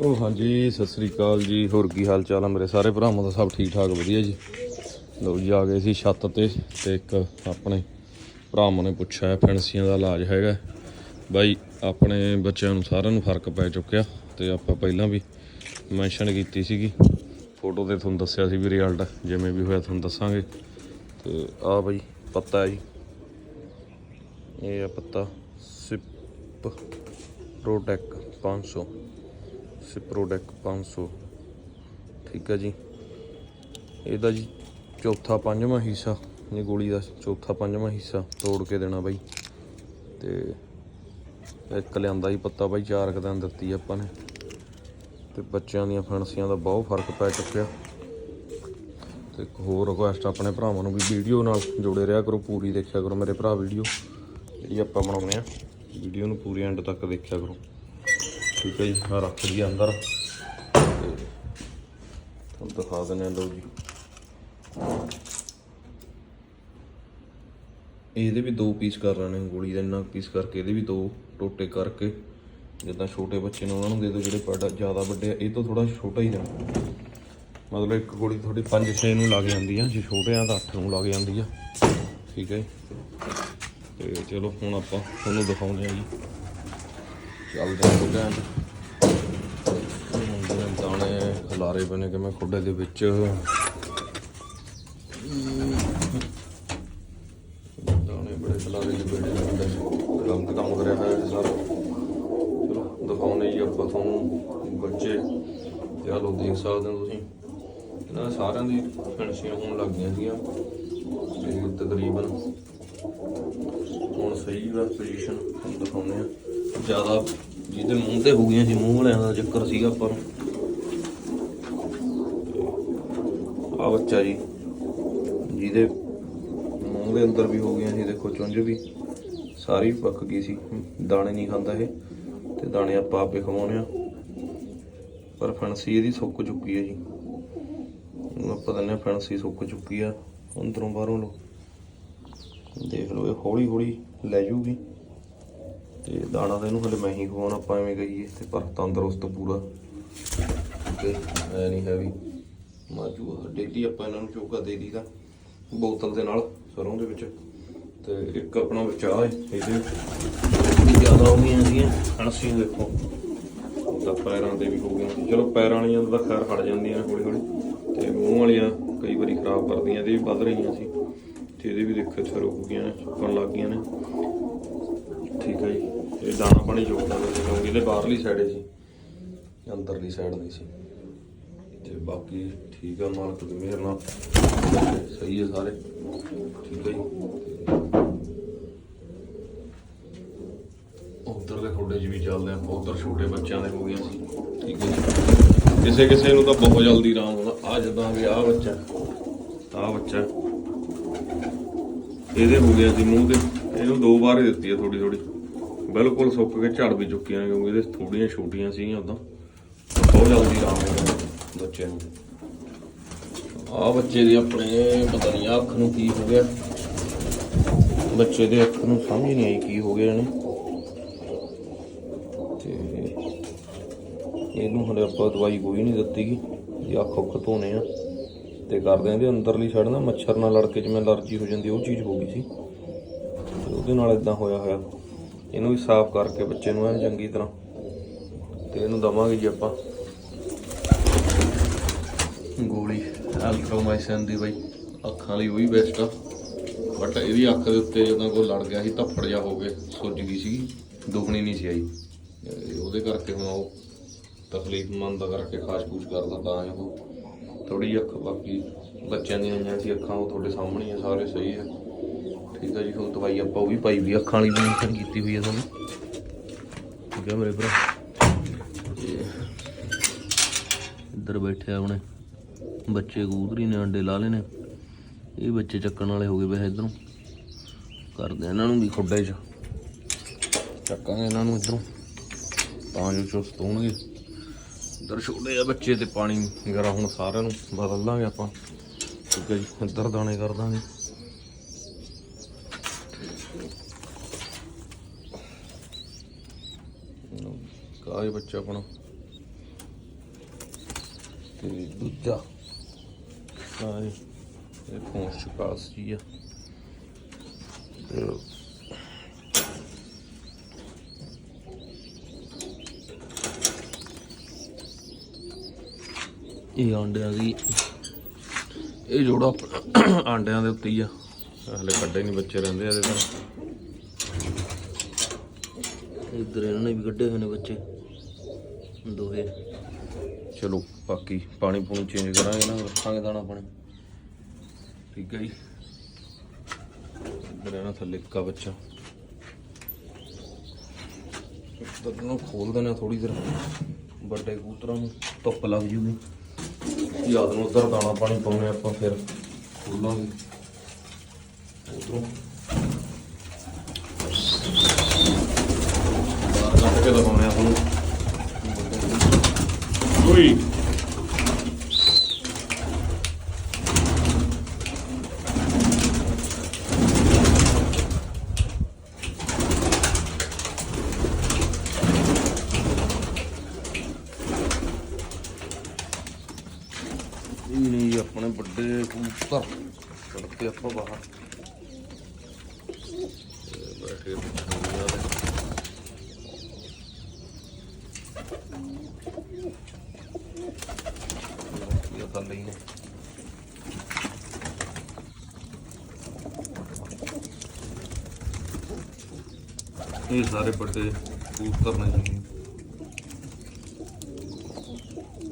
ਉਹ ਹਾਂਜੀ, ਸਤਿ ਸ੍ਰੀ ਅਕਾਲ ਜੀ। ਹੋਰ ਕੀ ਹਾਲ ਚਾਲ ਆ ਮੇਰੇ ਸਾਰੇ ਭਰਾਵਾਂ ਦਾ? ਸਭ ਠੀਕ ਠਾਕ, ਵਧੀਆ ਜੀ। ਲੋ ਜੀ, ਆ ਗਏ ਸੀ ਛੱਤ ਤੇ ਤੇ ਇੱਕ ਆਪਣੇ ਭਰਾਵਾਂ ਨੇ ਪੁੱਛਿਆ, ਫੈਂਸੀਆਂ ਦਾ ਇਲਾਜ ਹੈਗਾ। ਬਾਈ, ਆਪਣੇ ਬੱਚਿਆਂ ਨੂੰ ਸਾਰਿਆਂ ਨੂੰ ਫ਼ਰਕ ਪੈ ਚੁੱਕਿਆ ਤੇ ਆਪਾਂ ਪਹਿਲਾਂ ਵੀ ਮੈਂਸ਼ਨ ਕੀਤੀ ਸੀਗੀ। ਫੋਟੋ ਤੇ ਤੁਹਾਨੂੰ ਦੱਸਿਆ ਸੀ ਵੀ ਰਿਜ਼ਲਟ, ਜਿਵੇਂ ਵੀ ਹੋਇਆ ਤੁਹਾਨੂੰ ਦੱਸਾਂਗੇ। ਤੇ ਆ ਬਾਈ, ਪੱਤਾ ਹੈ ਜੀ। ਇਹ ਆ ਪੱਤਾ, ਸਿਪ ਪ੍ਰੋਟੈਕ 500 ਸਿਪਰੋਡੈਕ 500 ਠੀਕ ਹੈ ਜੀ। ਇਹਦਾ ਜੀ ਚੌਥਾ ਪੰਜਵਾਂ ਹਿੱਸਾ, ਇਹ ਗੋਲੀ ਦਾ ਚੌਥਾ ਪੰਜਵਾਂ ਹਿੱਸਾ ਤੋੜ ਕੇ ਦੇਣਾ ਬਾਈ। ਤੇ ਇੱਕ ਲਿਆਂਦਾ ਜੀ ਪੱਤਾ ਬਾਈ, ਚਾਰ ਕੁ ਦਿਨ ਦਿੱਤੀ ਆਪਾਂ ਨੇ। ਤੇ ਬੱਚਿਆਂ ਦੀਆਂ ਫੈਂਸੀਆਂ ਦਾ ਬਹੁਤ ਫ਼ਰਕ ਪੈ ਚੁੱਕਿਆ। ਤੇ ਇੱਕ ਹੋਰ ਰਿਕੁਐਸਟ ਆਪਣੇ ਭਰਾਵਾਂ ਨੂੰ ਵੀ ਵੀਡੀਓ ਨਾਲ ਜੁੜੇ ਰਿਹਾ ਕਰੋ, ਪੂਰੀ ਦੇਖਿਆ ਕਰੋ ਮੇਰੇ ਭਰਾ ਵੀਡੀਓ। ਜਿਹੜੀ ਆਪਾਂ ਬਣਾਉਂਦੇ ਆ ਵੀਡੀਓ ਨੂੰ ਪੂਰੀ ਐਂਡ ਤੱਕ ਦੇਖਿਆ ਕਰੋ। ਠੀਕ ਹੈ ਜੀ ਆ ਰੱਖ ਲਈ ਅੰਦਰ। ਤੁਹਾਨੂੰ ਦਿਖਾ ਦਿੰਦੇ ਹਾਂ, ਲਓ ਜੀ। ਇਹਦੇ ਵੀ ਦੋ ਪੀਸ ਕਰ ਲੈਣੇ ਗੋਲੀ ਦਾ ਇੰਨਾ ਪੀਸ ਕਰਕੇ ਇਹਦੇ ਵੀ ਦੋ ਟੋਟੇ ਕਰਕੇ। ਜਿੱਦਾਂ ਛੋਟੇ ਬੱਚੇ ਨੇ ਉਹਨਾਂ ਨੂੰ ਦੇ ਦਿਓ, ਜਿਹੜੇ ਪੜਾ ਜ਼ਿਆਦਾ ਵੱਡੇ ਆ, ਇਹ ਤੋਂ ਥੋੜਾ ਛੋਟਾ ਹੀ ਦੇਣਾ ਮਤਲਬ ਇੱਕ ਗੋਲੀ ਤੁਹਾਡੀ 5-6 ਨੂੰ ਲੱਗ ਜਾਂਦੀ ਆ, ਜੇ ਛੋਟੇ ਆ ਤਾਂ 8 ਨੂੰ ਲੱਗ ਜਾਂਦੀ ਆ। ਠੀਕ ਹੈ ਜੀ। ਤੇ ਚਲੋ, ਹੁਣ ਆਪਾਂ ਤੁਹਾਨੂੰ ਦਿਖਾਉਂਦੇ ਆ ਜੀ। ਚੱਲਦੇ ਹਾਂ ਖੁੱਡਿਆਂ 'ਚ ਮੁੰਡੇ ਦਾਣੇ ਖਲਾਰੇ ਪਏ ਨੇ ਕਿਵੇਂ ਖੁੱਡੇ ਦੇ ਵਿੱਚ। ਦਾਣੇ ਬੜੇ ਖਲਾਰੇ ਦੇ ਬੇੜੇ ਦੇ ਕੰਮ ਕੰਮ ਕਰਿਆ ਹੋਇਆ ਸਾਰਾ। ਚਲੋ, ਦਿਖਾਉਂਦੇ ਜੀ ਆਪਾਂ ਤੁਹਾਨੂੰ, ਬੱਚੇ। ਤੇ ਦੇਖ ਸਕਦੇ ਹੋ ਤੁਸੀਂ। ਇਹਨਾਂ ਸਾਰਿਆਂ ਦੀ ਫਿਨਿਸ਼ਿੰਗ ਹੋਣ ਲੱਗ ਗਈਆਂ ਸੀਗੀਆਂ। ਤਕਰੀਬਨ ਹੁਣ ਸਹੀ ਵਾ ਪੋਜੀਸ਼ਨ ਦਿਖਾਉਂਦੇ ਆ ਜ਼ਿਆਦਾ ਜਿਹਦੇ ਮੂੰਹ ਤੇ ਹੋ ਗਈਆਂ ਸੀ, ਮੂੰਹ ਵਾਲਿਆਂ ਦਾ ਚੱਕਰ ਸੀਗਾ ਆਪਾਂ ਨੂੰ। ਆ ਬੱਚਾ ਜੀ, ਜਿਹਦੇ ਮੂੰਹ ਦੇ ਅੰਦਰ ਵੀ ਹੋ ਗਈਆਂ ਸੀ, ਦੇਖੋ ਚੁੰਝ ਵੀ। ਸਾਰੀ ਪੱਕ ਗਈ ਸੀ, ਦਾਣੇ ਨਹੀਂ ਖਾਂਦਾ ਇਹ। ਤੇ ਦਾਣੇ ਆਪਾਂ ਆਪੇ ਖਵਾਉਣੇ ਆ। ਪਰ ਫਣਸੀ ਇਹਦੀ ਸੁੱਕ ਚੁੱਕੀ ਹੈ ਜੀ। ਹੁਣ ਆਪਾਂ ਦੰਨੇ ਫਣਸੀ ਸੁੱਕ ਚੁੱਕੀ ਆ, ਅੰਦਰੋਂ ਬਾਹਰੋਂ ਲੋ ਦੇਖ ਲਓ, ਇਹ ਹੌਲੀ ਹੌਲੀ ਲੈ ਜੂਗੀ। ਤੇ ਦਾਣਾ ਤਾਂ ਇਹਨੂੰ ਹਲੇ ਮੈਂ ਹੀ ਖਵਾਉਣਾ, ਆਪਾਂ ਐਵੇਂ ਕਹੀਏ ਤੇ ਪਰ ਤੰਦਰੁਸਤ ਪੂਰਾ। ਤੇ ਐ ਨਹੀਂ ਹੈ ਵੀ ਮਾਜੂ ਡੇਲੀ ਆਪਾਂ ਇਹਨਾਂ ਨੂੰ ਚੋਕਾ ਦੇ ਦੀਦਾ ਬੋਤਲ ਦੇ ਨਾਲ, ਸਰੋਂ ਦੇ ਵਿੱਚ। ਤੇ ਇੱਕ ਆਪਣਾ ਬਚਾ ਇਹਦੇ ਵਿੱਚ। ਜ਼ਿਆਦਾ ਹੋ ਗਈਆਂ ਸੀਗੀਆਂ, ਹਣਸੀ ਦੇਖੋ। ਤਾਂ ਪੈਰਾਂ ਤੇ ਵੀ ਹੋ ਗਈਆਂ। ਚਲੋ, ਪੈਰਾਂ ਵਾਲੀਆਂ ਤਾਂ ਖੈਰ ਹਟ ਜਾਂਦੀਆਂ ਹੌਲੀ ਹੌਲੀ। ਤੇ ਮੂੰਹ ਵਾਲੀਆਂ ਕਈ ਵਾਰੀ ਖਰਾਬ ਕਰਦੀਆਂ ਇਹਦੇ ਵੀ ਵੱਧ ਰਹੀਆਂ ਸੀ। ਤੇ ਇਹਦੇ ਵੀ ਦੇਖੋ, ਇੱਥੇ ਰੁਕ ਗਈਆਂ ਨੇ ਸੁੱਕਣ ਲੱਗ ਗਈਆਂ ਨੇ। ਠੀਕ ਹੈ ਜੀ। ਇਹ ਦਾਣਾ ਪਾਣੀ ਜੋੜਦਾ ਵਿੱਚ ਕਿਉਂਕਿ ਇਹਦੇ ਬਾਹਰਲੀ ਸਾਈਡ ਸੀ ਅੰਦਰਲੀ ਸਾਈਡ ਨਹੀਂ ਸੀ। ਤੇ ਬਾਕੀ ਠੀਕ ਆ, ਮਾਲਕ ਦੀ ਮਿਹਰ ਨਾਲ। ਸਹੀ ਹੈ ਸਾਰੇ। ਠੀਕ ਹੈ ਜੀ। ਉਧਰ ਦੇ ਖੋਡੇ 'ਚ ਵੀ ਚੱਲਦੇ ਆ। ਉਧਰ ਛੋਟੇ ਬੱਚਿਆਂ ਦੇ ਹੋ ਗਏ ਸੀ। ਠੀਕ ਹੈ ਜੀ। ਕਿਸੇ ਕਿਸੇ ਨੂੰ ਤਾਂ ਬਹੁਤ ਜਲਦੀ ਆਰਾਮ ਆਉਂਦਾ ਆ ਜਦੋਂ ਵੀ ਆ ਬੱਚਾ ਆ ਬੱਚਾ। ਇਹਦੇ ਹੋ ਗਿਆ ਸੀ ਮੂੰਹ ਤੇ। ਇਹਨੂੰ ਦੋ ਵਾਰ ਹੀ ਦਿੱਤੀ ਹੈ ਥੋੜੀ ਥੋੜੀ ਬਿਲਕੁਲ ਸੁੱਕ ਕੇ ਝੜ ਵੀ ਚੁੱਕੀਆਂ ਕਿਉਂਕਿ ਇਹਦੇ ਥੋੜੀਆਂ ਛੋਟੀਆਂ ਸੀਗੀਆਂ ਉਦੋਂ। ਬਹੁਤ ਜਲਦੀ ਆਰਾਮ ਆਉਂਦਾ ਬੱਚੇ ਨੂੰ। ਆ ਬੱਚੇ ਦੇ ਆਪਣੇ, ਪਤਾ ਨਹੀਂ ਅੱਖ ਨੂੰ ਕੀ ਹੋ ਗਿਆ। ਬੱਚੇ ਦੇ ਅੱਖ ਨੂੰ ਸਮਝ ਨਹੀਂ ਆਈ ਕੀ ਹੋ ਗਿਆ ਇਹਨੂੰ। ਤੇ ਇਹਨੂੰ ਹਲੇ ਆਪਾਂ ਦਵਾਈ ਕੋਈ ਨਹੀਂ ਦਿੱਤੀਗੀ ਇਹ ਅੱਖ ਉੱਖ ਧੋਣੇ ਆ। ਤੇ ਕਰਦੇ ਆ ਇਹਦੇ ਅੰਦਰਲੀ ਸਾਈਡ ਨਾ ਮੱਛਰ ਨਾਲ ਲੜ ਕੇ ਜਿਵੇਂ ਅਲਰਜੀ ਹੋ ਜਾਂਦੀ, ਉਹ ਚੀਜ਼ ਹੋ ਗਈ ਸੀ। ਤੇ ਉਹਦੇ ਨਾਲ ਇਦਾਂ ਹੋਇਆ ਹੋਇਆ। ਇਹਨੂੰ ਵੀ ਸਾਫ਼ ਕਰਕੇ ਬੱਚੇ ਨੂੰ ਐਨ ਚੰਗੀ ਤਰ੍ਹਾਂ। ਤੇ ਇਹਨੂੰ ਦਵਾਂਗੇ ਜੀ ਆਪਾਂ। ਗੋਲੀ ਐਲਟ੍ਰੋਮਾਈਸਿਨ ਦੀ ਬਈ। ਅੱਖਾਂ ਲਈ ਉਹੀ ਬੈਸਟ ਆ। ਬਟ ਇਹਦੀ ਅੱਖ ਦੇ ਉੱਤੇ ਜਦੋਂ ਕੋਈ ਲੜ ਗਿਆ ਸੀ, ਧੱਫੜ ਜਾ ਹੋ ਕੇ ਸੁੱਜ ਗਈ ਸੀ ਦੁਖਣੀ ਨਹੀਂ ਸੀ ਆਈ। ਉਹਦੇ ਕਰਕੇ ਹੁਣ ਉਹ ਤਕਲੀਫ ਮੰਦ ਕਰਕੇ ਖਾਸ ਖੂਸ ਕਰਦਾ ਤਾਂ ਉਹ ਥੋੜੀ ਅੱਖ, ਬਾਕੀ ਬੱਚਿਆਂ ਦੀਆਂ ਆਈਆਂ ਸੀ ਅੱਖਾਂ, ਉਹ ਤੁਹਾਡੇ ਸਾਹਮਣੇ ਆ, ਸਾਰੇ ਸਹੀ ਆ। ਠੀਕ ਆ ਜੀ, ਹੁਣ ਦਵਾਈ ਆਪਾਂ ਉਹ ਵੀ ਪਾਈ ਵੀ ਅੱਖਾਂ ਵਾਲੀ ਮੈਂਸ਼ਨ ਕੀਤੀ ਹੋਈ ਆ ਤੁਹਾਨੂੰ। ਠੀਕ ਆ ਮੇਰੇ ਭਰਾ। ਤੇ ਇੱਧਰ ਬੈਠੇ ਆ ਆਪਣੇ ਬੱਚੇ ਕਬੂਤਰੀ ਨੇ, ਅੰਡੇ ਲਾ ਲਏ ਨੇ। ਇਹ ਬੱਚੇ ਚੱਕਣ ਵਾਲੇ ਹੋ ਗਏ ਵੇ ਇਧਰੋਂ। ਕਰਦੇ ਇਹਨਾਂ ਨੂੰ ਵੀ ਖੁੱਡੇ 'ਚ। ਚੱਕਾਂਗੇ ਇਹਨਾਂ ਨੂੰ ਇਧਰੋਂ। ਤਾਂ ਜੋ ਚੁਸਤ ਹੋਣਗੇ। ਇੱਧਰ ਛੋਟੇ ਆ ਬੱਚੇ ਤੇ ਪਾਣੀ ਵਗੈਰਾ ਹੁਣ ਸਾਰਿਆਂ ਨੂੰ ਬਦਲ ਦਾਂਗੇ ਆਪਾਂ। ਠੀਕ ਹੈ ਜੀ, ਇੱਧਰ ਦਾਣੇ ਕਰ ਦਾਂਗੇ। ਕਾਹ ਬੱਚਾ ਆਪਣਾ? ਤੇ ਦੂਜਾ ਆ ਇਹ ਇਹ ਪਹੁੰਚ ਚੁੱਕਾ ਸੀ ਆ। ਤੇ ਇਹ ਆਂਡਿਆਂ ਦੀ ਇਹ ਜੋੜਾ ਆਪਣਾ ਆਂਡਿਆਂ ਦੇ ਉੱਤੇ ਹੀ ਆ। ਹਲੇ ਕੱਢੇ ਨਹੀਂ ਬੱਚੇ ਰਹਿੰਦੇ ਆ ਇਹਦੇ ਤਾਂ। ਇੱਧਰ ਇਹਨਾਂ ਨੇ ਵੀ ਕੱਢੇ ਹੋਏ ਨੇ ਬੱਚੇ। ਦੋਹੇ। ਚਲੋ ਬਾਕੀ ਪਾਣੀ ਪੂਣੀ ਚੇਂਜ ਕਰਾਂਗੇ ਨਾ ਰੱਖਾਂਗੇ ਦਾਣਾ ਪਾਣੀ। ਠੀਕ ਹੈ ਜੀ। ਇੱਧਰ ਇਹਨਾਂ ਥੱਲੇ ਇੱਕਾ ਬੱਚਾ। ਇੱਧਰ ਨੂੰ ਖੋਲ ਦੇਣਾ ਥੋੜੀ ਦੇਰ। ਵੱਡੇ ਕਬੂਤਰਾਂ ਨੂੰ ਧੁੱਪ ਲੱਗ ਜੂਗੀ। ਯਾਦ ਨੂੰ ਉਧਰ ਦਾਣਾ ਪਾਣੀ ਪਾਉਣੇ ਆਪਾਂ ਫਿਰ। ਖੋਲਾਂਗੇ। ਉਧਰੋਂ। ਬਾਹਰ ਕੱਢ ਕੇ ਲਗਾਉਣੇ ਆਪਾਂ ਨੂੰ ਓਏ ਇਹ ਨਹੀਂ ਆਪਣੇ ਵੱਡੇ ਕਬੂਤਰ ਕੱਢਤੇ ਆਪਾਂ ਬਾਹਰ ਤੇ ਬੈਠੇ ਬਿਠਾਉਂਦੇ ਆ ਇਹ ਤਾਂ ਲਈ ਨੇ ਇਹ ਸਾਰੇ ਵੱਡੇ ਕਬੂਤਰ ਨੇ ਜੀ।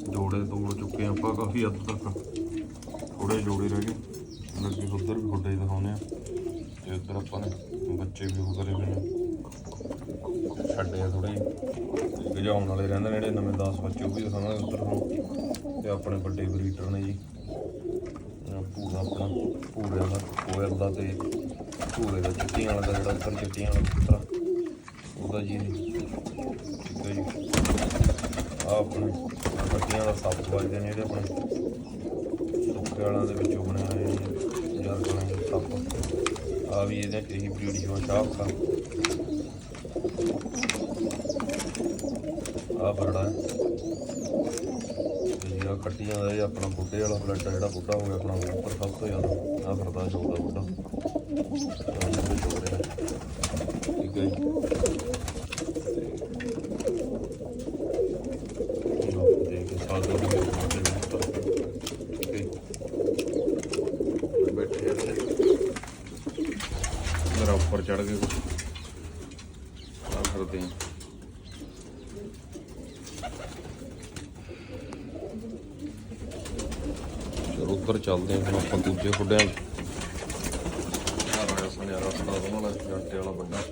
ਜੋੜੇ ਥੋੜੇ ਜੋੜੇ ਰਹਿ ਗਏ। ਲੱਗੇ ਉਧਰ ਵੀ ਖੁੱਡੇ ਦਿਖਾਉਨੇ ਆ। ਤੇ ਉਧਰ ਆਪਾਂ ਨੇ ਬੱਚੇ ਵੀ ਉਹ ਕਰੇ ਪਏ ਨੇ ਛੱਡੇ ਆ ਥੋੜੇ ਗਜਾਉਣ ਵਾਲੇ ਰਹਿੰਦੇ ਨੇ ਜਿਹੜੇ ਨਵੇਂ 10 ਬੱਚੇ, ਉਹ ਵੀ ਦਿਖਾਵਾਂਗੇ ਉਧਰ ਨੂੰ। ਤੇ ਆਪਣੇ ਵੱਡੇ ਬਰੀਡਰ ਨੇ ਜੀ। ਆਹ ਪੂਰਾ ਆਪਣਾ ਪੂਰੇ ਦਾ ਕੋਇਲ ਦਾ ਤੇ ਪੂਰੇ ਦਾ ਚਿੱਟੀਆਂ ਵਾਲਾ ਜਿਹੜਾ ਉੱਪਰ ਚਿੱਟੀਆਂ ਵਾਲਾ ਪੁੱਤਰਾ ਉਹਦਾ ਜੀ ਠੀਕ ਹੈ ਜੀ। ਆਪਣੇ ਬੱਟੀਆਂ ਦਾ ਸੱਪ ਵੱਜਦੇ ਨੇ ਜਿਹੜੇ ਆਪਣੇ। ਸੁੱਕੇ ਵਾਲਾਂ ਦੇ ਵਿੱਚੋਂ ਬਣੇ ਹੋਏ ਯਾਰ ਬਣੇ ਸੱਪ ਆ ਵੀ ਇਹਦੇ ਇਹੀ ਬਰੀਡ ਜੋ ਸ਼ਾਪ ਦਾ ਆ ਬੜਾ ਜਿਹੜਾ ਕੱਟੀਆਂ ਦਾ ਇਹ ਆਪਣਾ ਬੁੱਢੇ ਵਾਲਾ ਬਲੱਡ ਜਿਹੜਾ ਬੁੱਢਾ ਹੋ ਗਿਆ ਆਪਣਾ ਉੱਪਰ ਸਭ ਤੋਂ ਜ਼ਿਆਦਾ ਆ ਫਿਰਦਾ ਛੋਟਾ ਬੁੱਢਾ ਆਹ ਜਿਹੜੇ ਛੋਟੇ ਠੀਕ ਹੈ ਜੀ ਲਓ, ਦੇਖ ਕੇ ਸਾਲ ਦੋ ਵੀ ਬੈਠੇ ਇੱਥੇ ਮੇਰਾ ਉੱਪਰ ਚੜ ਗਏ ਕੁਝ ਆ ਕਰਦੇ ਹਾਂ ਚਲੋ ਉੱਧਰ ਚੱਲਦੇ ਹਾਂ ਆਪਾਂ ਦੂਜੇ ਖੁੱਡਿਆਂ ਆ ਰਿਹਾ ਸੁਨਿਆਰਾ ਰਸਤਾ ਉਹਨਾਂ ਵਾਲਾ ਜੱਟੇ ਵਾਲਾ ਵੱਡਾ।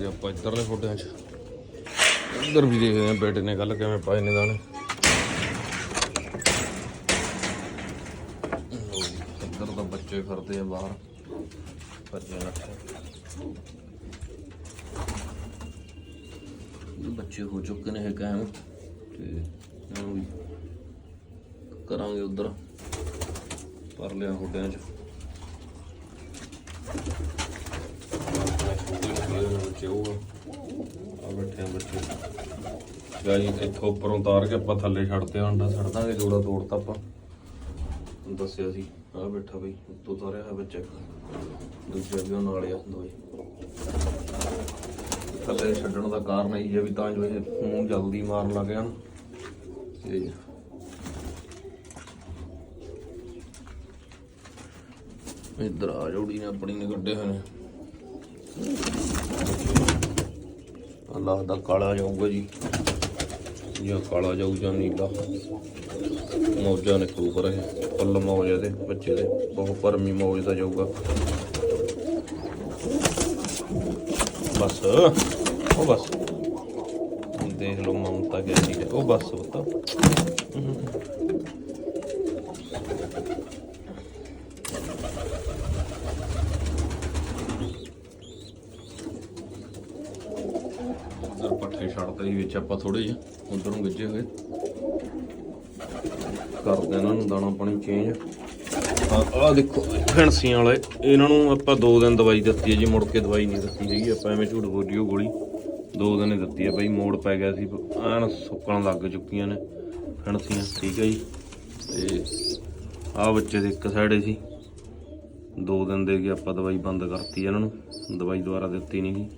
ਜੀ, ਆਪਾਂ ਇੱਧਰਲੇ ਖੁੱਡਿਆਂ 'ਚ। ਇੱਧਰ ਵੀ ਦੇਖਦੇ ਆ ਬੇਟੇ ਨੇ ਕੱਲ ਕਿਵੇਂ ਪਾਏ ਨੇ ਦਾਣੇ। ਇੱਧਰ ਤਾਂ ਬੱਚੇ ਫਿਰਦੇ ਆ ਬਾਹਰ। ਬੱਚੇ ਰੱਖੇ ਬੱਚੇ ਹੋ ਚੁੱਕੇ ਨੇ ਕਾਇਮ। ਤੇ ਕਰਾਂਗੇ ਉਧਰ। ਪਰ ਲਿਆ ਖੁੱਡਿਆਂ 'ਚ। ਬੱਚੇ ਆ ਬੈਠੇ ਬੱਚੇ ਗਾਈ, ਇੱਥੋਂ ਉੱਪਰੋਂ ਉਤਾਰ ਕੇ ਆਪਾਂ ਥੱਲੇ ਛੱਡਦੇ ਹਾਂ ਅੰਡਾ ਛੱਡ ਦਾਂਗੇ, ਜੋੜਾ ਤੋੜਤਾ ਆਪਾਂ। ਦੱਸਿਆ ਸੀ ਆ ਬੈਠਾ ਬਈ, ਉੱਤੋਂ ਉਤਾਰਿਆ ਹੋਇਆ ਬੱਚਾ। ਦੂਜਾ ਵੀ ਉਹ ਨਾਲ ਆ ਦੋਏ ਥੱਲੇ ਛੱਡਣ ਦਾ ਕਾਰਨ ਇਹ ਹੈ ਵੀ ਤਾਂ ਜੋ ਇਹ ਮੂੰਹ ਜਲਦੀ ਮਾਰਨ ਲੱਗ ਜਾਣ। ਤੇ ਇੱਧਰ ਆ ਜੋੜੀ ਨੇ, ਆਪਣੀ ਨੇ ਕੱਢੇ ਹੋਏ ਨੇ। ਅੱਲਾਹ ਦਾ ਕਾਲਾ ਜਾਊਗਾ ਜੀ। ਜਾਂ ਕਾਲਾ ਜਾਊ ਜਾਂ ਨੀਲਾ। ਮੌਜਾਂ ਨਿਕਲੂ ਪਰ ਇਹ ਫੁੱਲ ਮੌਜ ਇਹਦੇ, ਬੱਚੇ ਦੇ। ਬਹੁਤ ਪਰਮੀ ਮੌਜ ਦਾ ਜਾਊਗਾ। ਬਸ, ਉਹ ਬਸ। ਦੇਖ ਲਓ ਮਮਤਾ ਕਹਿੰਦੀ ਹੈ। ਉਹ ਬਸ ਬਤਾ ਛੱਡਤਾ ਜੀ ਵਿੱਚ ਆਪਾਂ ਥੋੜੇ ਜਿਹਾ ਉਧਰੋਂ ਗਿੱਜੇ ਹੋਏ। ਕਰਦੇ ਇਹਨਾਂ ਨੂੰ ਦਾਣਾ ਪਾਣੀ ਚੇਂਜ ਆਹ ਦੇਖੋ ਫੈਂਸੀਆਂ ਵਾਲੇ, ਇਹਨਾਂ ਨੂੰ ਆਪਾਂ 2 ਦਿਨ ਦਵਾਈ ਦਿੱਤੀ ਹੈ ਜੀ, ਮੁੜ ਕੇ ਦਵਾਈ ਨਹੀਂ ਦਿੱਤੀ ਹੈਗੀ, ਆਪਾਂ ਐਵੇਂ ਝੂਠ ਬੋਲੀਓ ਗੋਲੀ। 2 ਦਿਨ ਹੀ ਦਿੱਤੀ ਹੈ ਬਈ, ਮੋੜ ਪੈ ਗਿਆ ਸੀ, ਐਨ ਸੁੱਕਣ ਲੱਗ ਚੁੱਕੀਆਂ ਨੇ ਫੈਂਸੀਆਂ ਠੀਕ ਹੈ ਜੀ। ਤੇ ਆਹ ਬੱਚੇ ਦੇ ਇੱਕ ਸਾਈਡੇ ਸੀ। ਦੋ ਦਿਨ ਦੇ ਕੇ ਆਪਾਂ ਦਵਾਈ ਬੰਦ ਕਰਤੀ ਇਹਨਾਂ ਨੂੰ, ਦਵਾਈ ਦੁਬਾਰਾ ਦਿੱਤੀ ਨਹੀਂ ਗੀ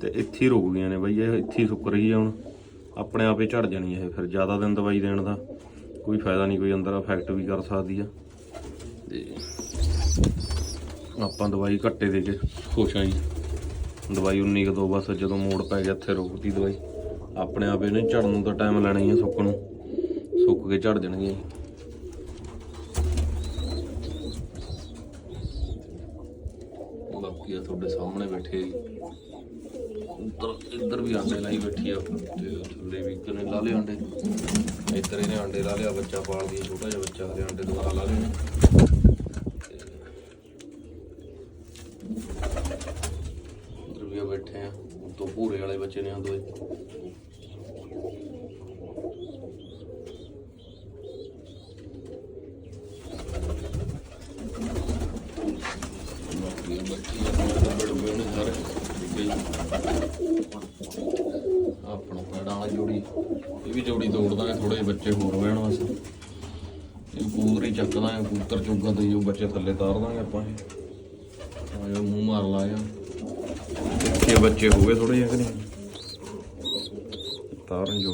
ਤੇ ਇੱਥੇ ਹੀ ਰੁਕ ਗਈਆਂ ਨੇ ਬਈ, ਇਹ ਇੱਥੇ ਹੀ ਸੁੱਕ ਰਹੀ ਹੈ ਹੁਣ। ਆਪਣੇ ਆਪੇ ਝੜ ਜਾਣੀ ਇਹ, ਫਿਰ ਜ਼ਿਆਦਾ ਦਿਨ ਦਵਾਈ ਦੇਣ ਦਾ ਕੋਈ ਫਾਇਦਾ ਨਹੀਂ, ਕੋਈ ਅੰਦਰ ਇਫੈਕਟ ਵੀ ਕਰ ਸਕਦੀ ਆ। ਤੇ ਆਪਾਂ ਦਵਾਈ ਘੱਟੇ ਦੇ ਕੇ ਖੁਸ਼ ਆ ਜੀ। ਦਵਾਈ 19 ਕੁ ਦੋ ਬਸ, ਜਦੋਂ ਮੋੜ ਪੈ ਗਿਆ ਇੱਥੇ ਰੁਕਦੀ ਦਵਾਈ। ਆਪਣੇ ਆਪ ਇਹਨੇ ਝੜਨ ਨੂੰ ਤਾਂ ਟਾਈਮ ਲੈਣਾ ਹੀ ਆ ਸੁੱਕਣ ਨੂੰ। ਸੁੱਕ ਕੇ ਝੜ ਜਾਣਗੀਆਂ ਜੀ ਬਾਕੀ ਆ ਤੁਹਾਡੇ ਸਾਹਮਣੇ ਬੈਠੇ ਉੱਧਰ ਇੱਧਰ ਵੀ ਆਂਡੇ ਲਾਈ ਬੈਠੀ ਆ। ਤੇ ਥੱਲੇ ਵੀ ਕਨੇ ਲਾ ਲਏ ਆਂਡੇ। ਇੱਧਰ ਇਹਨੇ ਆਂਡੇ ਲਾ ਲਿਆ ਬੱਚਾ ਪਾਲਦੀ ਆ, ਛੋਟਾ ਜਿਹਾ ਬੱਚਾ ਹਲੇ ਆਂਡੇ ਦੁਬਾਰਾ ਲਾ ਲਏ ਇੱਧਰ ਵੀ ਬੈਠੇ ਆ। ਉੱਤੋਂ ਭੂਰੇ ਵਾਲੇ ਬੱਚੇ ਨੇ ਆ ਦੋਏ ਬਾਕੀ ਆ ਬੈਠੀ ਆ ਬੜੇ ਬੜੇ ਨੇ ਸਾਰੇ ਠੀਕ ਹੈ ਜੀ ਆਪਣਾ ਪੈੜਾਂ ਵਾਲੀ ਜੋੜੀ ਇਹ ਵੀ ਜੋੜੀ ਤੋੜ ਦਾਂਗੇ ਥੋੜੇ ਜਿਹੇ ਬੱਚੇ ਹੋਰ ਹੋ ਜਾਣ ਵਾਸਤੇ। ਇਹ ਕਬੂਤਰ ਚੱਕ ਦਾਂਗੇ ਕਬੂਤਰ ਚੁੱਗਾ ਤੇ ਜੋ ਬੱਚੇ ਥੱਲੇ ਤਾਰ ਦਾਂਗੇ ਆਪਾਂ ਇਹ। ਆਇਓ ਮੂੰਹ ਮਾਰ ਲਾਇਆ ਇੱਥੇ ਬੱਚੇ ਹੋ ਗਏ ਥੋੜੇ ਜਿਹੇ ਕਿ ਨਹੀਂ। ਤਾਰਨ ਜੋ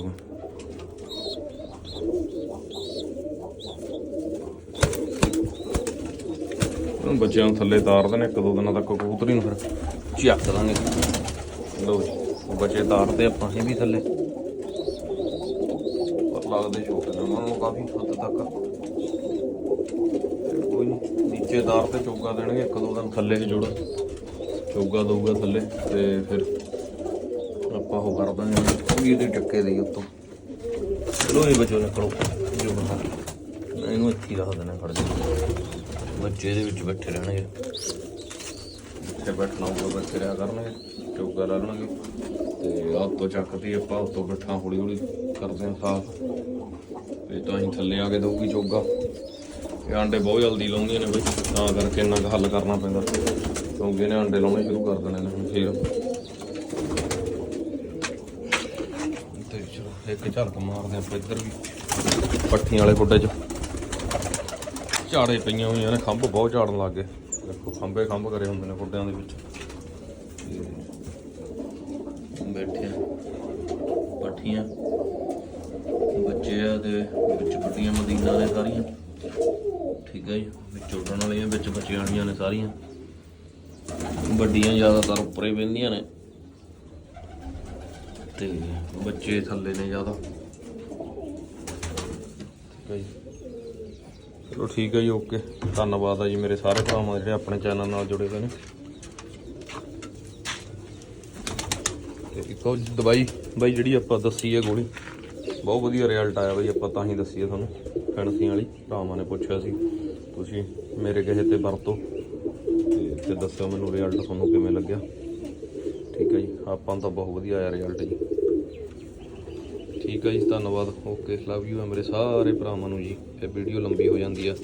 ਹੁਣ ਬੱਚਿਆਂ ਨੂੰ ਥੱਲੇ ਤਾਰ ਦੇਣੇ, ਇੱਕ ਦੋ ਦਿਨਾਂ ਤੱਕ ਕਬੂਤਰੀ ਨੂੰ ਫਿਰ ਚੱਕ ਦਾਂਗੇ। ਲੋ ਬੱਚੇ ਤਾਰਦੇ ਆਪਾਂ ਇਹ ਵੀ ਥੱਲੇ। ਪਰ ਲੱਗਦੇ ਛੋਟੇ ਉਹਨਾਂ ਨੂੰ ਕਾਫੀ ਹੱਦ ਤੱਕ ਕੋਈ ਨੀਚੇ ਤਾਰ ਤੇ ਚੋਗਾ ਦੇਣਗੇ, ਇੱਕ ਦੋ ਦਿਨ ਥੱਲੇ ਜੁੜ। ਚੋਗਾ ਦਊਗਾ ਥੱਲੇ, ਤੇ ਫਿਰ ਆਪਾਂ ਉਹ ਕਰ ਦਾਂਗੇ। ਵੀ ਇਹਦੇ ਟੱਕੇ ਦੇ ਉੱਤੋਂ। ਚਲੋ ਇਹ ਬੱਚੋ ਨਿਕਲੋ ਜੋ ਬਾਹਰ ਇਹਨੂੰ ਇੱਥੇ ਹੀ ਰੱਖ ਦੇਣਾ, ਖੜ ਜਾ। ਬੱਚੇ ਇਹਦੇ ਵਿੱਚ ਬੈਠੇ ਰਹਿਣਗੇ। ਇੱਥੇ ਬੈਠਣਾ ਹੋਊਗਾ, ਬੱਚੇ ਰਿਆ ਕਰਨਗੇ। ਚੌਕਾ ਲਾ ਲੈਣਗੇ ਤੇ ਆਹ ਤੋਂ ਚੱਕਦੀ ਆਪਾਂ, ਉੱਤੋਂ ਬੱਠਾ ਹੌਲੀ ਹੌਲੀ ਕਰਦੇ ਹਾਂ ਸਾਫ਼ ਤੇ ਤਾਂ ਹੀ ਥੱਲੇ ਆ ਕੇ ਦਊਗੀ ਚੋਗਾ। ਇਹ ਆਂਡੇ ਬਹੁਤ ਜਲਦੀ ਲਾਉਂਦੀਆਂ ਨੇ ਬਈ, ਤਾਂ ਕਰਕੇ ਇੰਨਾ ਕੁ ਹੱਲ ਕਰਨਾ ਪੈਂਦਾ। ਕਿਉਂਕਿ ਨੇ ਆਂਡੇ ਲਾਉਣੇ ਸ਼ੁਰੂ ਕਰ ਦੇਣੇ ਨੇ ਹੁਣ ਫੇਰ। ਤੇ ਚਲੋ, ਇੱਕ ਝਲਕ ਮਾਰਦੇ ਆਪਾਂ ਇੱਧਰ ਵੀ, ਪੱਠੀਆਂ ਵਾਲੇ ਗੁੱਡੇ 'ਚ। ਝਾੜੇ ਪਈਆਂ ਹੋਈਆਂ ਨੇ, ਖੰਭ ਬਹੁਤ ਝਾੜਨ ਲੱਗ ਗਏ। ਦੇਖੋ, ਖੰਭੇ ਖੰਭ ਕਰੇ ਹੁੰਦੇ ਨੇ ਗੁੱਡਿਆਂ ਦੇ ਵਿੱਚ। ਬੈਠੇ ਪੱਠੀਆਂ। ਬੱਚੇ ਆ ਤੇ ਵਿੱਚ ਵੱਡੀਆਂ ਮਦੀਨਾ ਨੇ ਸਾਰੀਆਂ। ਠੀਕ ਹੈ ਜੀ। ਵਿੱਚ ਉੱਡਣ ਵਾਲੀਆਂ, ਵਿੱਚ ਬੱਚਿਆਂ ਵਾਲੀਆਂ ਨੇ ਸਾਰੀਆਂ। ਵੱਡੀਆਂ ਜ਼ਿਆਦਾਤਰ ਉੱਪਰੇ ਬਹਿੰਦੀਆਂ ਨੇ। ਤੇ ਬੱਚੇ ਥੱਲੇ ਨੇ ਜ਼ਿਆਦਾ। ਠੀਕ ਹੈ ਜੀ। ਚਲੋ ਠੀਕ ਹੈ ਜੀ, ਓਕੇ। ਧੰਨਵਾਦ ਆ ਜੀ ਮੇਰੇ ਸਾਰੇ ਭਰਾਵਾਂ ਜਿਹੜੇ ਆਪਣੇ ਚੈਨਲ ਨਾਲ ਜੁੜੇ ਹੋਏ ਨੇ। ਇੱਕ ਉਹ ਦਵਾਈ ਬਾਈ ਜਿਹੜੀ ਆਪਾਂ ਦੱਸੀ ਹੈ ਗੋਲੀ, ਬਹੁਤ ਵਧੀਆ ਰਿਜ਼ਲਟ ਆਇਆ ਬਾਈ, ਆਪਾਂ ਤਾਂ ਹੀ ਦੱਸੀ ਹੈ ਤੁਹਾਨੂੰ। ਫੈਂਸੀ ਵਾਲੀ, ਭਰਾਵਾਂ ਨੇ ਪੁੱਛਿਆ ਸੀ। ਤੁਸੀਂ ਮੇਰੇ ਕਹੇ ਤੇ ਵਰਤੋ। ਤੇ ਦੱਸਿਓ ਮੈਨੂੰ ਰਿਜ਼ਲਟ ਤੁਹਾਨੂੰ ਕਿਵੇਂ ਲੱਗਿਆ। ਠੀਕ ਹੈ ਜੀ, ਆਪਾਂ ਨੂੰ ਤਾਂ ਬਹੁਤ ਵਧੀਆ ਆਇਆ ਰਿਜ਼ਲਟ ਜੀ। ਠੀਕ ਹੈ ਜੀ, ਧੰਨਵਾਦ। ਓਕੇ ਲਵ ਯੂ ਹੈ ਮੇਰੇ ਸਾਰੇ ਭਰਾਵਾਂ ਨੂੰ ਜੀ। ਇਹ ਵੀਡੀਓ ਲੰਬੀ ਹੋ ਜਾਂਦੀ ਆ।